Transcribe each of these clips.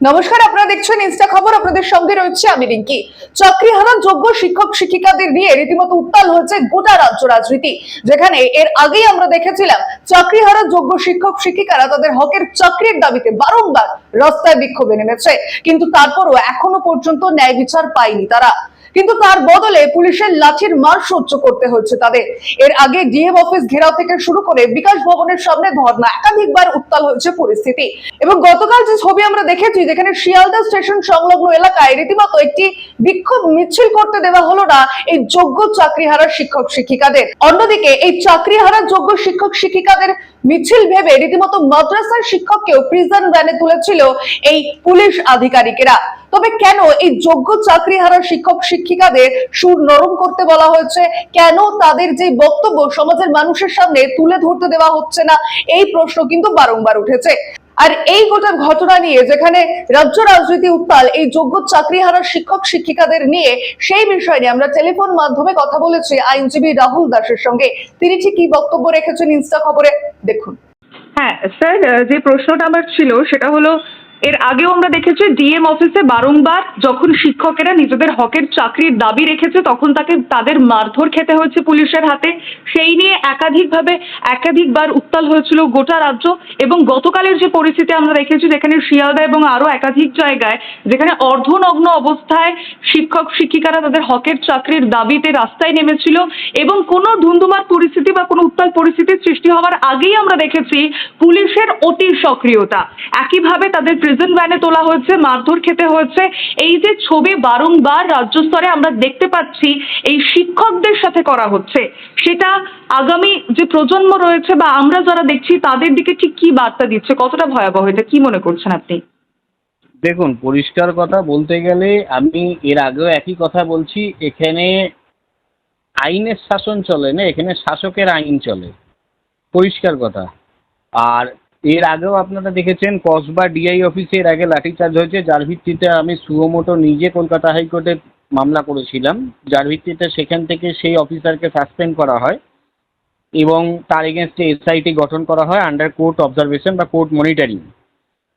নমস্কার, আপনারা দেখছেন ইনস্টা খবর, আপনাদের সঙ্গে রয়েছে আমি রিঙ্কি। চাকরি হারান যোগ্য শিক্ষক, শিক্ষিকাদের নিয়ে রীতিমতো উত্তাল হয়েছে গোটা রাজ্য রাজনীতি, যেখানে এর আগেই আমরা দেখেছিলাম চাকরি হারান যোগ্য শিক্ষক, শিক্ষিকারা তাদের হকের চাকরির দাবিতে বারংবার রাস্তায় বিক্ষোভে নেমেছে কিন্তু তারপরও এখনও পর্যন্ত ন্যায় বিচার পায়নি তারা। কিন্তু তার বদলে পুলিশের লাঠির মার সহ্য করতে হচ্ছে তাদের। এর আগে ডিএম অফিস ঘেরাও থেকে শুরু করে বিকাশ ভবনের সামনে ধর্ণা একাধিকবার উত্তাল হয়েছে পরিস্থিতি। এবং গতকাল যে ছবি আমরা দেখেছি, যেখানে শিয়ালদা স্টেশন সংলগ্ন এলাকায় রীতিমতো একটি বিক্ষোভ মিছিল করতে দেওয়া হলো না এই যোগ্য চাকরিহারা শিক্ষক শিক্ষিকাদের। অন্যদিকে এই চাকরিহারা যোগ্য শিক্ষক শিক্ষিকাদের মিছিল ভেবে রীতিমতো মাদ্রাসার শিক্ষককেও প্রিজন ভ্যানে তুলেছিল এই পুলিশ আধিকারিকেরা। তবে কেন এই যোগ্য চাকরি চাকরিহারা শিক্ষক শিক্ষিকাদের সুর নরম করতে বলা হয়েছে? কেন তাদের যে বক্তব্য সমাজের মানুষের সামনে তুলে ধরতে দেওয়া হচ্ছে না? এই প্রশ্ন কিন্তু বারংবার উঠেছে। আর এই গোটা ঘটনা নিয়ে যেখানে রাজ্য রাজনীতি উত্তাল এই যোগ্য চাকরি হারার শিক্ষক শিক্ষিকাদের নিয়ে সেই বিষয় নিয়ে আমরা টেলিফোন মাধ্যমে কথা বলেছি আইনজীবী রাহুল দাসের সঙ্গে। তিনি ঠিক কি বক্তব্য রেখেছেন ইনস্টা খবরে? দেখুন। হ্যাঁ স্যার, যে প্রশ্নটা আমার ছিল সেটা হলো এর আগেও আমরা দেখেছি ডিএম অফিসে বারংবার যখন শিক্ষকেরা নিজেদের হকের চাকরির দাবি রেখেছে, তখন তাকে তাদের মারধর খেতে হয়েছে পুলিশের হাতে। সেই নিয়ে একাধিকভাবে একাধিকবার উত্তাল হয়েছিল গোটা রাজ্য এবং গতকালের যে পরিস্থিতি আমরা দেখেছি, যেখানে শিয়ালদা এবং আরও একাধিক জায়গায়, যেখানে অর্ধনগ্ন অবস্থায় শিক্ষক, শিক্ষিকারা তাদের হকের চাকরির দাবিতে রাস্তায় নেমেছিল এবং কোনো ধুন্ধুমার পরিস্থিতি বা কোনো উত্তাল পরিস্থিতির সৃষ্টি হওয়ার আগেই আমরা দেখেছি পুলিশের অতি সক্রিয়তা। একইভাবে তাদের প্রিজন ভ্যানে তোলা হয়েছে, মারধর খেতে হয়েছে। এই যে ছবি বারংবার রাজ্য স্তরে আমরা দেখতে পাচ্ছি, এই শিক্ষকদের সাথে করা হচ্ছে। সেটা আগামী যে প্রজন্ম রয়েছে বা আমরা যারা দেখছি, তাদের দিকে ঠিক কি বার্তা দিচ্ছে? কতটা ভয়াবহ এটা? কি মনে করছেন আপনি? দেখুন, পরিষ্কার কথা বলতে গেলে আমি এর আগেও একই কথা বলছি, এখানে আইনের শাসন চলে না, এখানে শাসকের আইন চলে। পরিষ্কার কথা। আর এর আগেও আপনারা দেখেছেন, কসবা ডিআই অফিসে এর আগে লাঠিচার্জ হয়েছে। যার ভিত্তিতে আমি সুমোটো নিজে কলকাতা হাইকোর্টে মামলা করেছিলাম। যার ভিত্তিতে সেখান থেকে সেই অফিসারকে সাসপেন্ড করা হয় এবং তার এগেনস্টে এসআইটি গঠন করা হয় আন্ডার কোর্ট অবজারভেশন বা কোর্ট মনিটারিং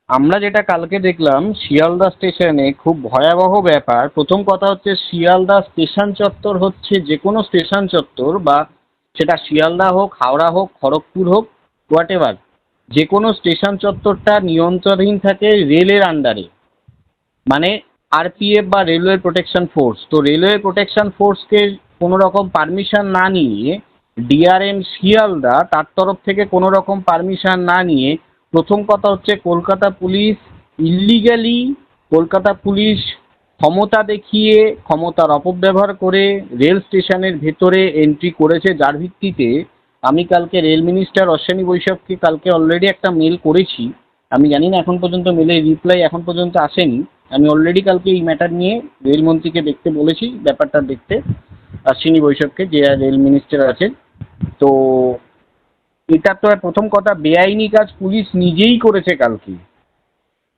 আমরা যেটা কালকে দেখলাম, শিয়ালদা স্টেশনে খুব ভয়াবহ ব্যাপার। প্রথম কথা হচ্ছে শিয়ালদা স্টেশন চত্বর হচ্ছে যে কোনো স্টেশন চত্বর বা সেটা শিয়ালদা হোক, হাওড়া হোক, খড়গপুর হোক হোয়াট এভার যে কোনো স্টেশন চত্বরটা নিয়ন্ত্রণহীন থাকে রেলের আন্ডারে মানে আরপিএফ বা রেলওয়ে প্রোটেকশন ফোর্স তো রেলওয়ে প্রোটেকশন ফোর্সকে কোনো রকম পারমিশন না নিয়ে ডিআরএম শিয়ালদা, তার তরফ থেকে কোনো রকম পারমিশন না নিয়ে প্রথম কথা হচ্ছে Kolkata police illegally Kolkata police ক্ষমতা দেখিয়ে, ক্ষমতার অপব্যবহার করে রেল স্টেশনের ভেতরে এন্ট্রি করেছে। যার ভিত্তিতে আমি কালকে রেল মিনিস্টার অশ্বিনী বৈষ্ণবকে কালকে অলরেডি একটা মেল করেছি। আমি জানি না এখন পর্যন্ত মেলের রিপ্লাই এখন পর্যন্ত আসেনি। আমি অলরেডি কালকে এই ম্যাটার নিয়ে রেলমন্ত্রীকে দেখতে বলেছি, ব্যাপারটা দেখতে। অশ্বিনী বৈষ্ণবকে যে রেল মিনিস্টার আছেন। তো এটা তো প্রথম কথা, বেআইনি কাজ পুলিশ নিজেই করেছে কালকে।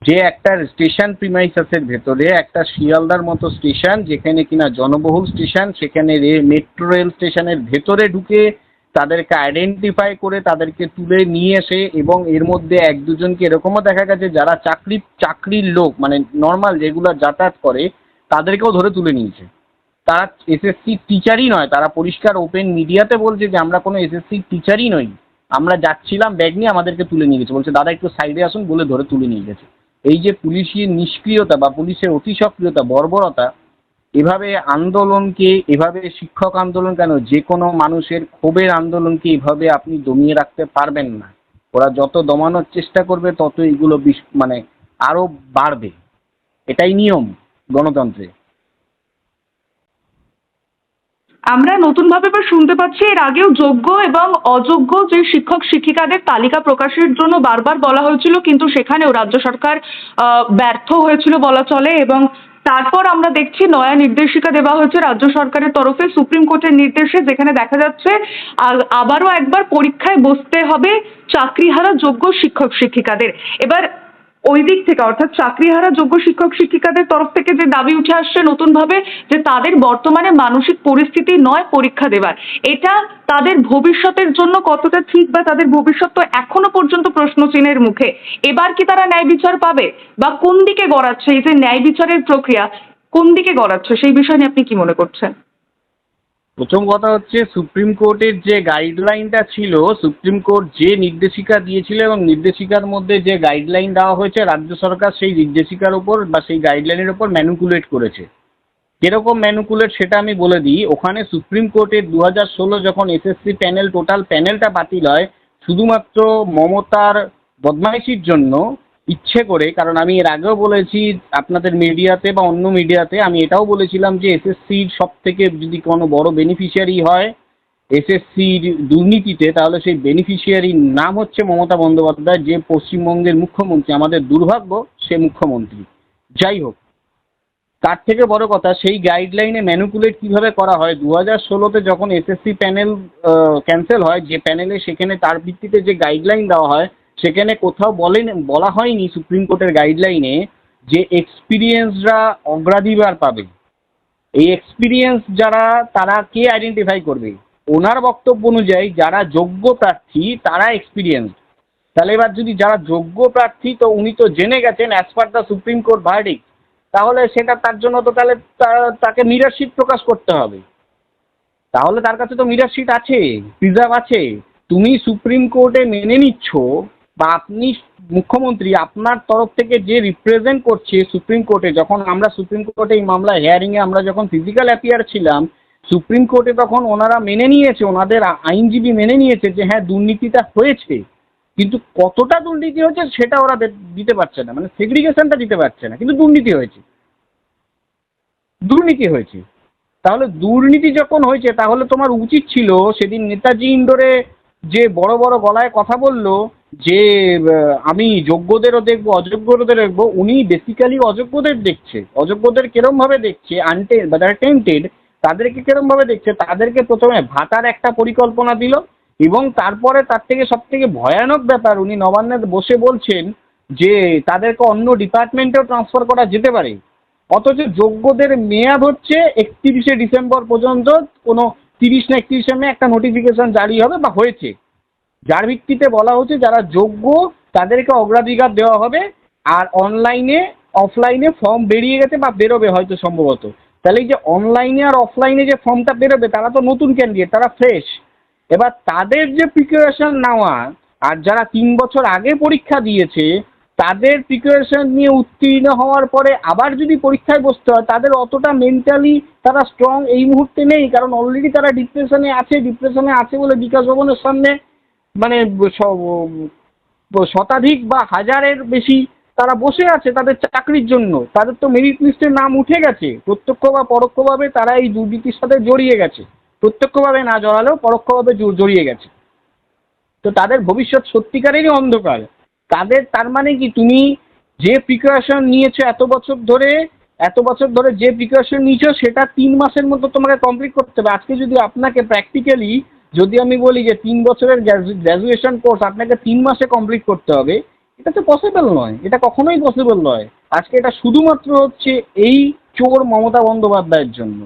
যে একটা স্টেশন প্রিমাইসাসের ভেতরে, একটা শিয়ালদার মতো স্টেশন, যেখানে কিনা জনবহুল স্টেশন, সেখানে মেট্রো রেল স্টেশনের ভেতরে ঢুকে তাদেরকে আইডেন্টিফাই করে তাদেরকে তুলে নিয়ে এসে এবং এর মধ্যে এক দুজনকে এরকমও দেখা গেছে যারা চাকরি, চাকরির লোক মানে নর্মাল যেগুলো যাতায়াত করে, তাদেরকেও ধরে তুলে নিয়েছে। তারা এসএসসি টিচারই নয়, তারা পরিষ্কার ওপেন মিডিয়াতে বলছে যে, আমরা কোনো এসএসসি টিচারই নই। আমরা যাচ্ছিলাম ব্যাগ নিয়ে আমাদেরকে তুলে নিয়ে গেছে। বলছে, দাদা, একটু সাইডে আসুন বলে ধরে তুলে নিয়ে গেছে। এই যে পুলিশের নিষ্ক্রিয়তা বা পুলিশের অতি সক্রিয়তা বর্বরতা এভাবে আন্দোলনকে, এভাবে শিক্ষক আন্দোলন কেন? যে কোনো মানুষের ক্ষোভের আন্দোলনকে এভাবে আপনি দমিয়ে রাখতে পারবেন না। ওরা যত দমানোর চেষ্টা করবে, তত এগুলো মানে আরও বাড়বে। এটাই নিয়ম গণতন্ত্রে। আমরা নতুনভাবে এবার শুনতে পাচ্ছি, এর আগেও যোগ্য এবং অযোগ্য যে শিক্ষক, শিক্ষিকাদের তালিকা প্রকাশের জন্য বারবার বলা হয়েছিল, কিন্তু সেখানেও রাজ্য সরকার ব্যর্থ হয়েছিল বলা চলে এবং তারপর আমরা দেখছি নয়া নির্দেশিকা দেওয়া হয়েছে রাজ্য সরকারের তরফে। সুপ্রিম কোর্টের নির্দেশে যেখানে দেখা যাচ্ছে আবারও একবার পরীক্ষায় বসতে হবে চাকরিহারা যোগ্য শিক্ষক শিক্ষিকাদের এবার ওই দিক থেকে, অর্থাৎ চাকরিহারা যোগ্য শিক্ষক শিক্ষিকাদের তরফ থেকে যে দাবি উঠে আসছে নতুন ভাবে যে তাদের বর্তমানে মানসিক পরিস্থিতি নয় পরীক্ষা দেবার। এটা তাদের ভবিষ্যতের জন্য কতটা ঠিক বা তাদের ভবিষ্যৎ তো এখনও পর্যন্ত প্রশ্ন চিহ্নের মুখে। এবার কি তারা ন্যায় বিচার পাবে? বা কোন দিকে গড়াচ্ছে? এই যে ন্যায় বিচারের প্রক্রিয়া কোন দিকে গড়াচ্ছে? সেই বিষয় নিয়ে আপনি কি মনে করছেন? প্রথম কথা হচ্ছে সুপ্রিম কোর্টের যে গাইডলাইনটা ছিল, সুপ্রিম কোর্ট যে নির্দেশিকা দিয়েছিল এবং নির্দেশিকার মধ্যে যে গাইডলাইন দেওয়া হয়েছে, রাজ্য সরকার সেই নির্দেশিকার উপর বা সেই গাইডলাইনের উপর ম্যানুকুলেট করেছে। কীরকম ম্যানুকুলেট সেটা আমি বলে দিই। ওখানে সুপ্রিম কোর্টের দু হাজার ষোলো যখন এসএসসি প্যানেল, টোটাল প্যানেলটা বাতিল হয়, শুধুমাত্র মমতার বদমাইশির জন্য ইচ্ছে করে, কারণ আমি এর আগেও বলেছি আপনাদের মিডিয়াতে বা অন্য মিডিয়াতে আমি এটাও বলেছিলাম যে এসএসসির সব থেকে যদি কোনো বড় বেনিফিশিয়ারি হয় এসএসসির দুর্নীতিতে, তাহলে সেই বেনিফিশিয়ারির নাম হচ্ছে মমতা বন্দ্যোপাধ্যায়, যে পশ্চিমবঙ্গের মুখ্যমন্ত্রী, আমাদের দুর্ভাগ্য সে মুখ্যমন্ত্রী। যাই হোক, তার থেকে বড় কথা, সেই গাইডলাইনে ম্যানুকুলেট কীভাবে করা হয়? দু হাজার ষোলোতে যখন এসএসসি প্যানেল ক্যান্সেল হয়, যে প্যানেলে সেখানে তার ভিত্তিতে যে গাইডলাইন দেওয়া হয় সেখানে কোথাও বলেন, বলা হয়নি সুপ্রিম কোর্টের গাইডলাইনে যে এক্সপিরিয়েন্সরা অগ্রাধিকার পাবে। এই এক্সপিরিয়েন্স যারা, তারা কে আইডেন্টিফাই করবে? ওনার বক্তব্য অনুযায়ী যারা যোগ্য প্রার্থী, তারা এক্সপিরিয়েন্স তাহলে এবার যদি যারা যোগ্য প্রার্থী, তো উনি তো জেনে গেছেন as per the supreme court verdict তাহলে সেটা তার জন্য তো তাহলে তাকে মিরারশিট প্রকাশ করতে হবে। তাহলে তার কাছে তো মিরারশিট আছে প্রিজার্ভ আছে। তুমি সুপ্রিম কোর্টে মেনে নিচ্ছ বা আপনি মুখ্যমন্ত্রী আপনার তরফ থেকে যে রিপ্রেজেন্ট করছে সুপ্রিম কোর্টে যখন আমরা সুপ্রিম কোর্টে এই মামলা হিয়ারিংয়ে আমরা যখন ফিজিক্যাল অ্যাপিয়ার ছিলাম সুপ্রিম কোর্টে তখন ওনারা মেনে নিয়েছে, ওনাদের আইনজীবী মেনে নিয়েছে যে হ্যাঁ দুর্নীতিটা হয়েছে। কিন্তু কতটা দুর্নীতি হয়েছে সেটা ওরা দিতে পারছে না। মানে সেগ্রিগেশনটা দিতে পারছে না। কিন্তু দুর্নীতি হয়েছে। দুর্নীতি হয়েছে। তাহলে দুর্নীতি যখন হয়েছে, তাহলে তোমার উচিত ছিল সেদিন নেতাজি ইন্ডোরে যে বড় বড় গলায় কথা বলল যে আমি যোগ্যদেরও দেখব অযোগ্যদের দেখব, উনি বেসিক্যালি অযোগ্যদের দেখছে। অযোগ্যদের কিরমভাবে দেখছে আনটে বা যারা টেন্টেড তাদেরকে কিরমভাবে দেখছে? তাদেরকে প্রথমে ভাতার একটা পরিকল্পনা দিল, এবং তারপরে তার থেকে সব থেকে ভয়ানক ব্যাপার, উনি নবান্নে বসে বলছেন যে, তাদেরকে অন্য ডিপার্টমেন্টেও ট্রান্সফার করা যেতে পারে। অথচ যোগ্যদের মেয়াদ হচ্ছে একত্রিশে ডিসেম্বর পর্যন্ত, কোনো তিরিশ না একত্রিশে মে একটা নোটিফিকেশন জারি হবে বা হয়েছে। যার ভিত্তিতে বলা হচ্ছে যারা যোগ্য তাদেরকে অগ্রাধিকার দেওয়া হবে আর অনলাইনে অফলাইনে ফর্ম বেরিয়ে গেছে বা বেরোবে হয়তো সম্ভবত। তাহলে এই যে অনলাইনে আর অফলাইনে যে ফর্মটা বেরোবে, তারা তো নতুন ক্যান্ডিডেট তারা ফ্রেশ এবার তাদের যে প্রিপারেশন নেওয়া, আর যারা তিন বছর আগে পরীক্ষা দিয়েছে, তাদের প্রিপারেশন নিয়ে উত্তীর্ণ হওয়ার পরে আবার যদি পরীক্ষায় বসতে হয়, তাদের অতটা মেন্টালি তারা স্ট্রং এই মুহূর্তে নেই, কারণ অলরেডি তারা ডিপ্রেশনে আছে ডিপ্রেশনে আছে বলে বিকাশ ভবনের সামনে মানে শতাধিক বা হাজারের বেশি তারা বসে আছে তাদের চাকরির জন্য। তাদের তো মেরিট লিস্টে নাম উঠে গেছে। প্রত্যক্ষ বা পরোক্ষভাবে তারা এই দুর্নীতির সাথে জড়িয়ে গেছে। প্রত্যক্ষভাবে না জড়ালেও পরোক্ষভাবে জড়- জড়িয়ে গেছে। তো তাদের ভবিষ্যৎ সত্যিকারেরই অন্ধকার। তাদের, তার মানে কি? তুমি যে প্রিপারেশন নিয়েছো এত বছর ধরে, এত বছর ধরে যে প্রিপারেশন নিয়েছো, সেটা তিন মাসের মধ্যে তোমাকে কমপ্লিট করতে হবে। আজকে যদি আপনাকে প্র্যাকটিক্যালি যদি আমি বলি যে তিন বছরের গ্র্যাজুয়েশন কোর্স আপনাকে তিন মাসে কমপ্লিট করতে হবে, এটা তো পসিবল নয়। এটা কখনোই পসিবল নয়। আজকে এটা শুধুমাত্র হচ্ছে এই চোর মমতা বন্দ্যোপাধ্যায়ের জন্য।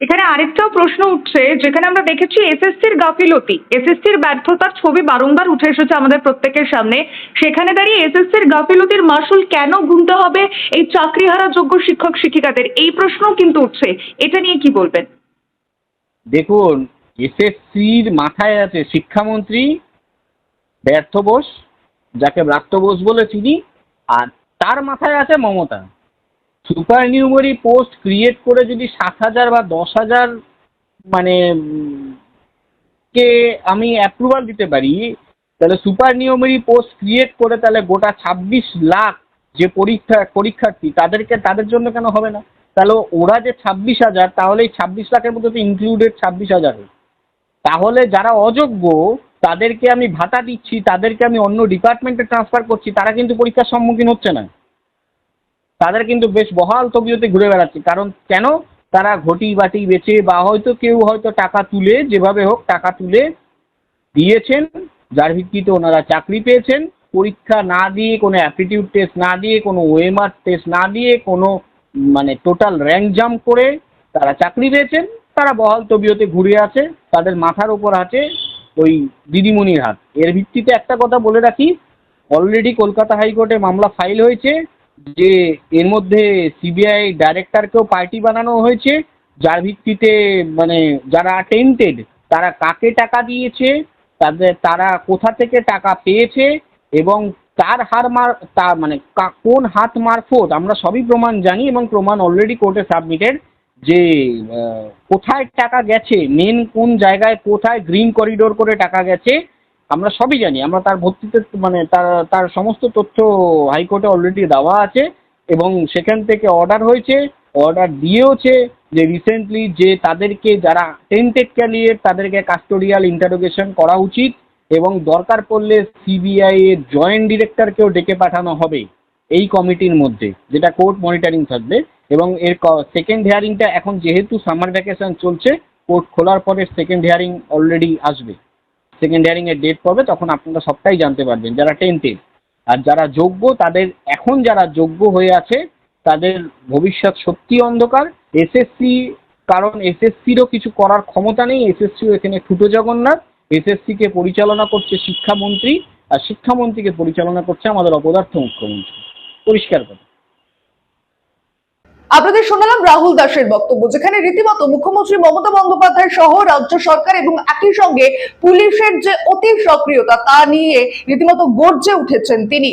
এখানে আরেকটাও প্রশ্ন উঠছে, যেখানে আমরা দেখেছি এসএসসির গাফিলতি। এসএসসির ব্যর্থতার ছবি বারংবার উঠে এসেছে আমাদের প্রত্যেকের সামনে। সেখানে দাঁড়িয়ে এসএসসির গাফিলতির মাসুল কেন গুনতে হবে এই চাকরিহারা যোগ্য শিক্ষক শিক্ষিকাদের এই প্রশ্নও কিন্তু উঠছে। এটা নিয়ে কি বলবেন? দেখুন, এসএসসির মাথায় আছে শিক্ষামন্ত্রী ব্যর্থ বোস, যাকে ব্রাত্য বোস বলে চিনি, আর তার মাথায় আছে Mamata. Super numerary post create করে যদি সাত হাজার বা দশ হাজার মানে কে আমি অ্যাপ্রুভাল দিতে পারি, তাহলে সুপার নিউমারি পোস্ট ক্রিয়েট করে তাহলে গোটা ছাব্বিশ লাখ যে পরীক্ষা, পরীক্ষার্থী, তাদেরকে, তাদের জন্য কেন হবে না? তাহলে ওরা যে ছাব্বিশ হাজার, তাহলে এই ছাব্বিশ লাখের মধ্যে তো ইনক্লুডেড ছাব্বিশ হাজার তাহলে যারা অযোগ্য, তাদেরকে আমি ভাতা দিচ্ছি, তাদেরকে আমি অন্য ডিপার্টমেন্টে ট্রান্সফার করছি, তারা কিন্তু পরীক্ষার সম্মুখীন হচ্ছে না। তাদের কিন্তু বেশ বহাল তবিয়তে ঘুরে বেড়াচ্ছে। কারণ কেন? তারা ঘটি বাটি বেচে বা হয়তো কেউ হয়তো টাকা তুলে, যেভাবে হোক টাকা তুলে দিয়েছেন, যার ভিত্তিতে ওনারা চাকরি পেয়েছেন। পরীক্ষা না দিয়ে, কোনো অ্যাপটিটিউড টেস্ট না দিয়ে, কোনো ওএমআর টেস্ট না দিয়ে, কোনো মানে টোটাল র্যাঙ্ক জাম্প করে তারা চাকরি পেয়েছেন, তারা বহাল তবিয়তে ঘুরে আছে, তাদের মাথার ওপর আছে ওই দিদিমণির হাত। এর ভিত্তিতে একটা কথা বলে রাখি অলরেডি কলকাতা হাইকোর্টে মামলা ফাইল হয়েছে যে এর মধ্যে সিবিআই ডাইরেক্টরকেও পার্টি বানানো হয়েছে, যার ভিত্তিতে মানে যারা টেন্টেড তারা কাকে টাকা দিয়েছে, তাদের, তারা কোথা থেকে টাকা পেয়েছে এবং তার হার মার, তা মানে কোন হাত মারফত আমরা সবই প্রমাণ জানি এবং প্রমাণ অলরেডি কোর্টে সাবমিটেড যে কোথায় টাকা গেছে মেন কোন জায়গায় কোথায় গ্রিন করিডোর করে টাকা গেছে, আমরা সবই জানি। আমরা তার ভর্তিতে মানে তার তার সমস্ত তথ্য হাইকোর্টে অলরেডি দেওয়া আছে এবং সেখান থেকে অর্ডার হয়েছে অর্ডার দিয়েওছে যে রিসেন্টলি যে তাদেরকে যারা টেন্টেড ক্যালিয়েট তাদেরকে কাস্টোডিয়াল ইন্টারোগেশন করা উচিত এবং দরকার পড়লে সিবিআই এর জয়েন্ট ডিরেক্টরকেও ডেকে পাঠানো হবে এই কমিটির মধ্যে, যেটা কোর্ট মনিটরিং থাকবে। এবং এর সেকেন্ড হিয়ারিংটা এখন যেহেতু সামার ভ্যাকেশন চলছে কোর্ট খোলার পরে সেকেন্ড হিয়ারিং অলরেডি আসবে। সেকেন্ড হিয়ারিং এর ডেট পাবে, তখন আপনারা সবটাই জানতে পারবেন, যারা টেন্টেড আর যারা যোগ্য, তাদের, এখন যারা যোগ্য হয়ে আছে, তাদের ভবিষ্যৎ সত্যি অন্ধকার। এসএসসি কারণ এসএসসিরও কিছু করার ক্ষমতা নেই এসএসসিও এখানে ঠুটো জগন্নাথ এসএসসিকে পরিচালনা করছে শিক্ষামন্ত্রী আর শিক্ষামন্ত্রীকে পরিচালনা করছে আমাদের অপদার্থ মুখ্যমন্ত্রী। পরিষ্কার কথা। আপনাদের শোনালাম রাহুল দাসের বক্তব্য, যেখানে রীতিমতো মুখ্যমন্ত্রী মমতা বন্দ্যোপাধ্যায় সহ রাজ্য সরকার এবং একই সঙ্গে পুলিশের যে অতি সক্রিয়তা, তা নিয়ে রীতিমতো গর্জে উঠেছেন তিনি।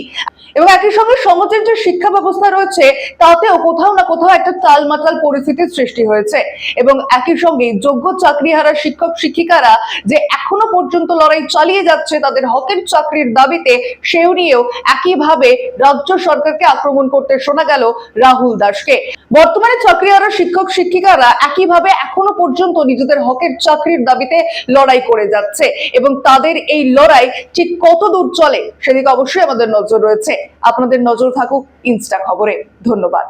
এবং একই সঙ্গে সমাজের যে শিক্ষা ব্যবস্থা রয়েছে, তাতেও কোথাও না কোথাও একটা টালমাটাল পরিস্থিতির সৃষ্টি হয়েছে। এবং একই সঙ্গে যোগ্য চাকরি চাকরিহারা শিক্ষক, শিক্ষিকারা যে এখনও পর্যন্ত লড়াই চালিয়ে যাচ্ছে, তাদের হকের চাকরির দাবিতে সেও নিয়েও একইভাবে রাজ্য সরকারকে আক্রমণ করতে শোনা গেল রাহুল দাসকে। বর্তমানে চাকরিহারা শিক্ষক শিক্ষিকারা একইভাবে এখনও পর্যন্ত নিজেদের হকের চাকরির দাবিতে লড়াই করে যাচ্ছে এবং তাদের এই লড়াই ঠিক কত দূর চলে সেদিকে অবশ্যই আমাদের নজর রয়েছে। আপনাদের নজর থাকুক ইনস্টা খবরে। ধন্যবাদ।